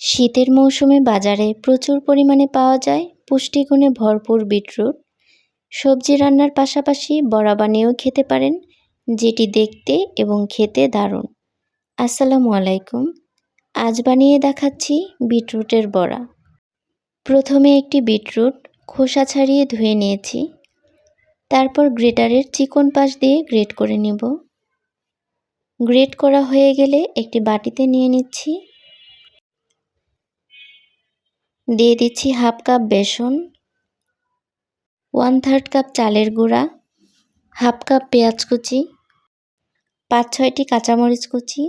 শীতের মৌসুমে বাজারে প্রচুর পরিমাণে পাওয়া যায় পুষ্টিগুণে ভরপুর বিটরুট। সবজি রান্নার পাশাপাশি বড়া বানিয়েও খেতে পারেন, যেটি দেখতে এবং খেতে দারুণ। আসসালামু আলাইকুম। আজ বানিয়ে দেখাচ্ছি বিটরুটের বড়া। প্রথমে একটি বিটরুট খোসা ছাড়িয়ে ধুয়ে নিয়েছি। তারপর গ্রেটারের চিকন পাশ দিয়ে গ্রেট করে নেব। গ্রেট করা হয়ে গেলে একটি বাটিতে নিয়ে নিচ্ছি। দিয়ে দিচ্ছি half cup besan, one third cup চালের গুঁড়া, হাফ কাপ পেঁয়াজ কুচি, পাঁচ ছয়টি কাঁচামরিচ কুচি,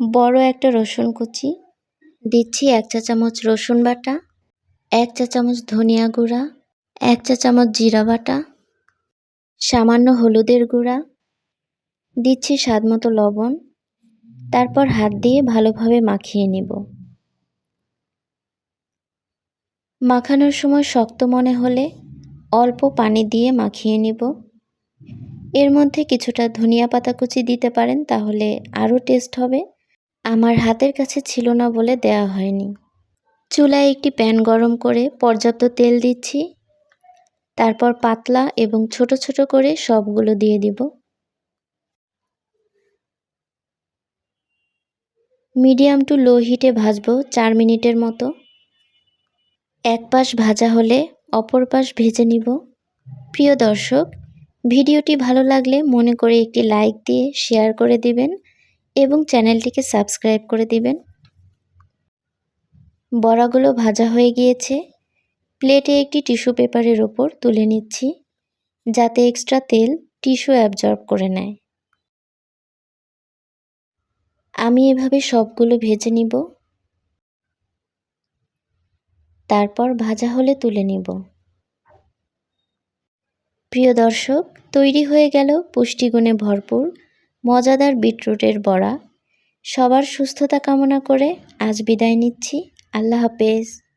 বড় একটা রসুন কুচি, দিচ্ছি এক চা চামচ রসুন বাটা, এক চা চামচ ধনিয়া গুঁড়া, এক চা চামচ জিরা বাটা, সামান্য হলুদের গুঁড়া, দিচ্ছি স্বাদ মতো লবণ, তারপর হাত দিয়ে ভালোভাবে মাখিয়ে নেব। মাখানোর সময় শক্ত মনে হলে অল্প পানি দিয়ে মাখিয়ে নিব। এর মধ্যে কিছুটা ধনিয়া পাতা কুচি দিতে পারেন, তাহলে আরও টেস্ট হবে। আমার হাতের কাছে ছিল না বলে দেয়া হয়নি। চুলায় একটি প্যান গরম করে পর্যাপ্ত তেল দিচ্ছি। তারপর পাতলা এবং ছোট ছোট করে সবগুলো দিয়ে দিব। মিডিয়াম টু লো হিটে ভাজবো চার মিনিটের মতো। এক পাশ ভাজা হলে অপর পাশ ভেজে নিব। প্রিয় দর্শক, ভিডিওটি ভালো লাগলে মনে করে একটি লাইক দিয়ে শেয়ার করে দিবেন এবং চ্যানেলটিকে সাবস্ক্রাইব করে দিবেন। বড়াগুলো ভাজা হয়ে গিয়েছে। প্লেটে একটি টিস্যু পেপারের ওপর তুলে নিচ্ছি, যাতে এক্সট্রা তেল টিস্যু অ্যাবজর্ব করে নেয়। আমি এভাবে সবগুলো ভেজে নিব। তারপর ভাজা হলে তুলে নিব। প্রিয় দর্শক, তৈরি হয়ে গেল পুষ্টিগুণে ভরপুর, মজাদার বিটরুটের বড়া। সবার সুস্থতা কামনা করে আজ বিদায় নিচ্ছি। আল্লাহ হাফেজ।